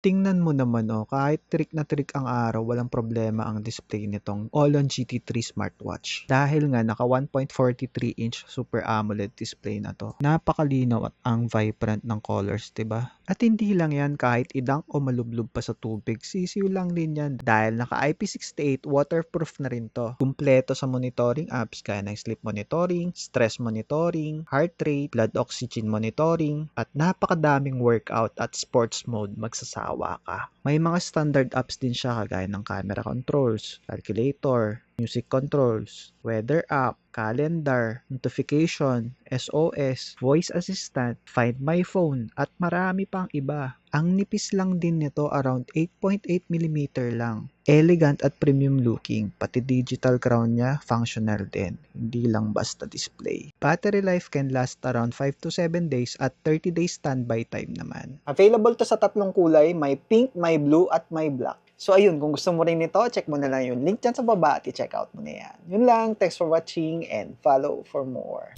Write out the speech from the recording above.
Tingnan mo naman oh, kahit trick na trick ang araw, walang problema ang display nitong All-on GT3 smartwatch. Dahil nga naka 1.43 inch Super AMOLED display na to. Napakalinaw at ang vibrant ng colors, 'di ba? At hindi lang yan kahit idang o malublob pa sa tubig, sisiw lang din yan dahil naka IP68 waterproof na rin to. Kumpleto sa monitoring apps gaya ng sleep monitoring, stress monitoring, heart rate, blood oxygen monitoring, at napakadaming workout at sports mode magsasawa ka. May mga standard apps din siya kagaya ng camera controls, calculator, music controls, weather app, calendar, notification, SOS, voice assistant, find my phone, at marami pang iba. Ang nipis lang din nito around 8.8mm lang. Elegant at premium looking, pati digital crown niya functional din, hindi lang basta display. Battery life can last around 5 to 7 days at 30 days standby time naman. Available to sa tatlong kulay, may pink, may blue, at may black. So ayun, kung gusto mo rin nito, check mo na lang yung link dyan sa baba at i-check out mo na yan. Yun lang, thanks for watching and follow for more.